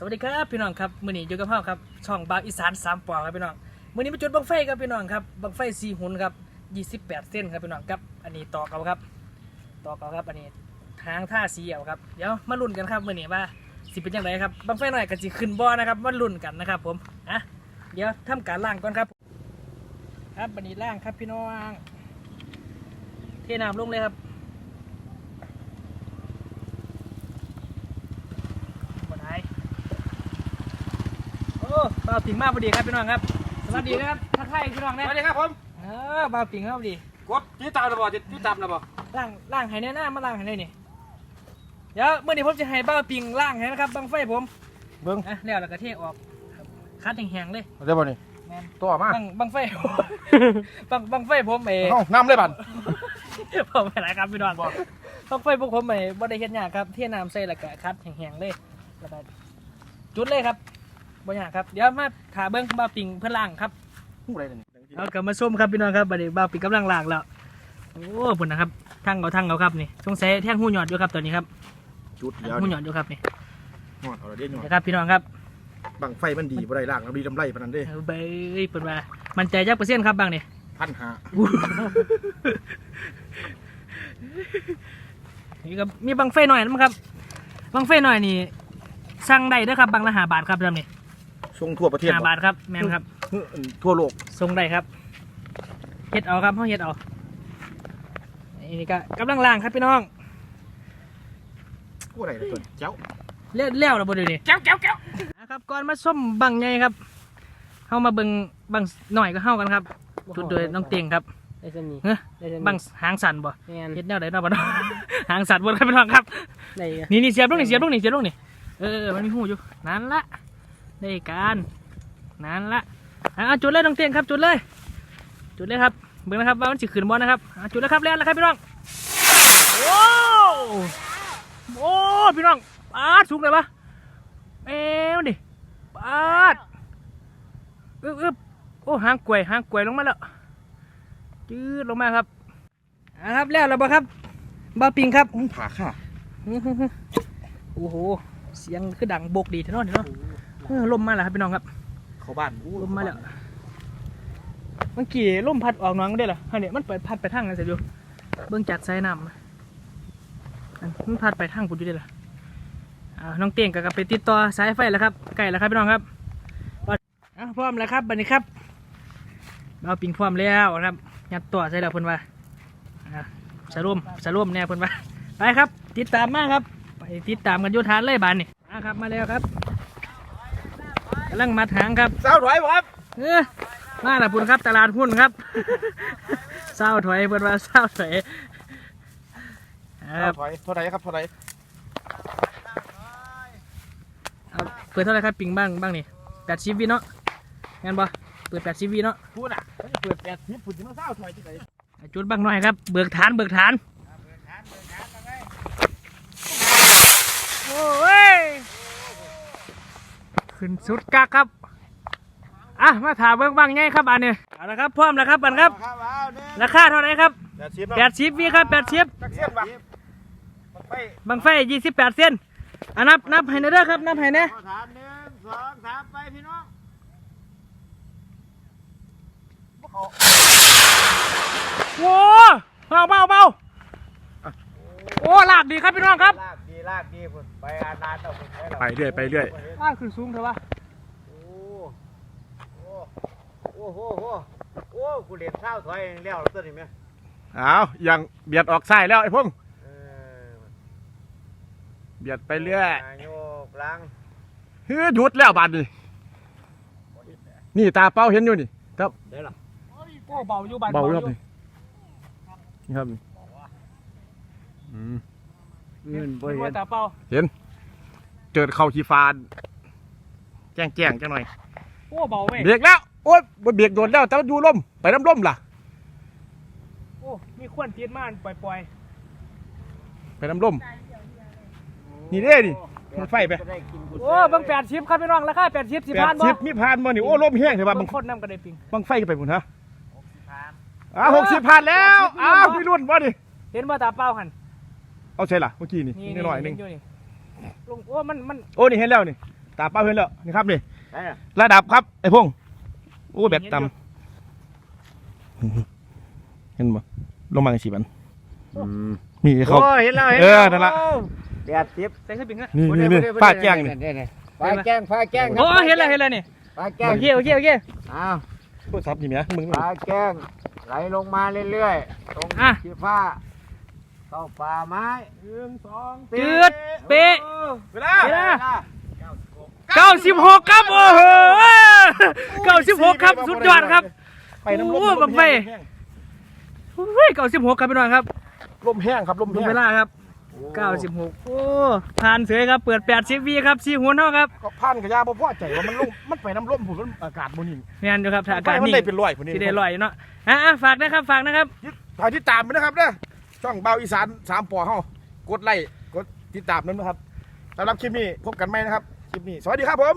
สวัสดีครับพี่น้องครับมื้อนี้อยู่กับพ่อครับช่องบาวอีสานสามปอครับพี่น้องมื้อนี้มาจุดบังไฟครับพี่น้องครับบังไฟสีหุ่นครับ28เส้นครับพี่น้องครับอันนี้ต่อเก่าครับต่อเก่าครับอันนี้ทางท่าสีเอวครับเดี๋ยวมาลุ้นกันครับมื้อนี้ว่าสิเป็นยังไงครับบังไฟหน่อยก็สิขึ้นบ่อนะครับมาลุ้นกันนะครับผมอะเดี๋ยวทำการล่างก่อนครับ ครับบันนี้ล่างครับพี่น้องเทน้ำลงเลยครับนไดโอ้ บ่าวปิงมากพอดีครับพี่น้องครับ สวัสดีครับทักทายพี่น้องสนะวัสดีครับผมเออบ่าวปิงครับพอดีกดที่ตามระบอที่ตามระบอล่างล่างให้แน่หน้ามาล่างให้แน่นี่เดี๋ยวเมื่อนี้ผมจะให้บ่าวปิงล่างให้นะครับบังไฟผมเบิ้งอะแล้วแล้วก็เทออกครับคัดแห้งๆเลยได้บ่นี่แมนตัวมาบังบังไฟ บังบังไฟผมเอง เอ้าน้ำเลยบันผมไปแล้วครับพี่น้องบอกต้องไฟพวกผมไปบ่ได้เฮ็ดหยากครับเที่ยน้ำใส่แล้วก็คัดแห้งๆเลยแล้วก็จุดเลยครับ บ่ยากครับเดี๋ยวมาขาเบิ้งบ่าวปิงเพื่อล่างครับผู้ใดนี่เอากลับมาส้มครับพี่น้องครับบัดนี้บ่าวปิงกำลังล่างแล้วโอ้พุ่นนะครับทั้งเอาทั้งเอาครับนี่สงสัยแท่งหูหยอดอยู่ครับตัวนี้ครับจุดเดียวหูนี่หยอดอยู่ครับนี่หอดเอาละเด้หนอดนะครับพี่น้องครับบังไฟมันดีบ่ได้ล่างเราดีลำไรปานนั้นเด้เอาไปเปิดมามันใจจักเปอร์เซ็นต์ครับบางนี่พันหานี่ก็มีบังไฟหน่อยนะครับบังไฟหน่อยนี่สั่งได้เด้อครับบังละห้าบาทครับลำนี่ ส่งทั่วประเทศห้าบาทครับแมนครับบ่ทั่วโลกทรงได้ครับเฮ็ดเอาครับเขาเฮ็ดเอานี่ก็กำลังล่างครับพี่น้องผู้ใดตัวเจ้าเลี้ยวเลี้ยวแล้วบ่เดี๋ยวนี้เจ้าเจ้าเจ้านะครับก่อนมาส้มบังใหญ่ครับเฮามาเบิ่งบังหน่อยก็เฮากันครับจุดโดยน้องเตียงครับได้สนิทเฮ้ยได้สนิทบังหางสั่นบ่แมนเฮ็ดแนวใดเนาะบ่เนาะหางสั่นบ่ครับพี่น้องครับได้อะนี่นี่เสียบลงนี่เสียบลงนี่เสียบลงนี่เออเออมันมีหูอยู่นั่นละ ได้การนั่นละอะจุดเลยน้องเตียงครับจุดเลย จุดเลยครับเบิ่งนะครับว่ามันสิขึ้นบ่นะครับอะจุดแล้วครับแล้วแล้วครับพี่น้องโอ้โอ้พี่น้องปาดสูงเลยปะเอ้วดิปาดอึ๊บอึ๊บโอ้หางกล้วยหางกล้วยลงมาแล้วจืดลงมาครับอะครับแล้วแล้วบ่ครับบ่าวปิงครับผ่าค่ะโอ้โหเสียงคือดังโบกดีเท่านั้นเนาะเออ ลมมาแล้วครับพี่น้องครับเข้าบ้านลมมาแล้วเมื่อกี้ลมพัดออกหน้องได้เหรอฮะเนี่ยมันเปิดพัดไปทางไหนเสียดูเบื้องจัดสายน้ำอันมันพัดไปทางกูอยู่ได้เหรออ่าน้องเตียงกับไปติดต่อสายไฟแล้วครับไก่แล้วครับพี่น้องครับอะพร้อมแล้วครับบัดนี้ครับเราปิงพร้อมแล้วนะครับยัดตัวใส่แล้วเพิ่นว่าอะสรุมสรุมเนี่ยเพิ่นว่าไปครับ ติดตามมาครับ ไปติดตามกันอยุทานเลยบานนี่มาครับมาแล้วครับกำลังมาทางครับสาวถอยบ่ครับเออมาแล้วพุ่นครับตลาดหุ้นครับเศร้าถอยเปิดว่าเศร้าถอยคสารัวบถอยเท่าไหร่ครับเท่าไหร่เอาเปิดเท่าไหรครับปิงบ้างบ้างนี่แปดชิปวีเนาะงั้นบ่เปิดแปดชิปวีเนาะพูดน่ะเปิดแปดสิบฝุ่นที่มาสาวถอยที่ไหนจุดบ้างหน่อยครับ เบิกฐานเบิกฐานโอ้ย ขึ้นสุดกักครับ อะ มาถามเบิ้งบ้างไงครับอันนี้เอาละครับพร้อมแล้วครับอันครับ ครับเอาเนี่ยราคาเท่าไหรครับแปดสิบแปดชิปวีครับแปดชิปจักเสี้ยนบังไปบังไฟยี่สิบแปดเส้นอะนับนับให้หนะเด้อครับ นับให้แนะขอถามหนึ่งสองสามไปพี่น้องโว้เบาเบาเบา โอ้ลากดีครับพี่น้องครับลากดีลากดีพุ่นไปอานาต่อพุ่นไปเรื่อยไปเรื่อย ลากขึ้นสูงเถอะวะโอ้โอ้โอ้โหโอ้โอ้กูเรียนเศร้าถอยเลี้ยวตัวนี้ไหมอ้าวยังเบียดออกซ้ายแล้วไอ้พงษ์เออเบียดไปเรื่อยโยกหลังเฮ้ยหยุดแล้วบาดนี่นี่ตาเป้าเห็นอยู่นี่ครับเดี๋ยวล่ะโอ้เบาอยู่บาดเบาครับนี่นี่ครับนี่ อืมเงินบ่เห็นตาเป่าเจิดเข่าขี้ฟ้าแจ้งแจ้งจังหน่อย โอ้เบาเว้ยเบรกแล้ว โอ๊ยบ่เบรกโดนแล้วแต่ว่าอยู่ล่มไปน้ำล่มล่ะ โอ้มีควนตีนมานปล่อยปล่อยไปน้ำล่ม นี่เด้นี่ มันไฟไปจะได้กินบุญโอ้บังแปดชิปครับพี่น้องราคาแปดชิปสิบแปพัดนบ่สิบมีพานบ่นี่โอ้ล่มแห้งเถอะว่าบาบังงคนน้ำกระเดปิงบังไฟกันไปพุ่นฮะผ่านอ้าวหกสิบผ่านแล้วอ้าวพี่รุ่นบ่นี่เห็นว่าตาเป่าหัน เอาใช่ล่ะเมื่อกี้นี่นี่นิดหน่อยหนึงเห็อยู่นี่ลงโอ้มันมันโอ้นี่เห็นแล้วนี่ตาป้าเพื่อนแล้วนี่ครับนี่ได้อะ ระดับครับไอ้พงษ์โอ้แบบต่ำเห็นบ่ลงมากันสี่วันมีเขา โอ้เห็นแล้วเห็นเอแล้วอนั่นล่ะโอ้แดดทิพย์ใส่ขึ้นปิงนะนี่บ่นี่ได้นี่บ่ได้ป้าแจ้งนี่ฟ้าแจ้งฟ้าแจ้งครับโอ้เห็นแล้วเห็นแล้วนี่ฟ้าแจ้งโอเคโอเคโอเคอ้าวโทรศัพท์นี่แหม่มึงฟ้าแจ้งไหลลงมาเรื่อยๆตรงอะที่ฟ้า เข้าป่าไม้หนึ่งสองจืดเป๊ะเวลาเวลา เก้าสิบหกครับโอ้โหเก้าสิบหกครับสุดยอดครับ ไปน้ำลมโอ้บังไฟ เฮ้ยเก้าสิบหกครับพี่น้องครับลมแห้งครับลมดูแห้งเวลาครับเก้าสิบหกโอ้ผ่านเสยครับเปิดแปดสิบวีครับสี่หัวเท่าครับก็พันกับยาบ่พอใจว่ามันลมมันไปน้ำลมผมมันอากาศบ่นิ่งแม่นอยู่ครับถ้าอาไปกาศมันนิ่งได้เป็นร้อยพุ่นนี่ที่ได้ลอยอยู่เนาะอะอะฝากนะครับฝากนะครับฝากติดตามไปนะครับเด้อ ช่องเบาอีสานสามปอเฮากดไลค์กดติดตามนั้นนะครับสำหรับคลิปนี้พบกันไหมนะครับ คลิปนี้ สวัสดีครับผม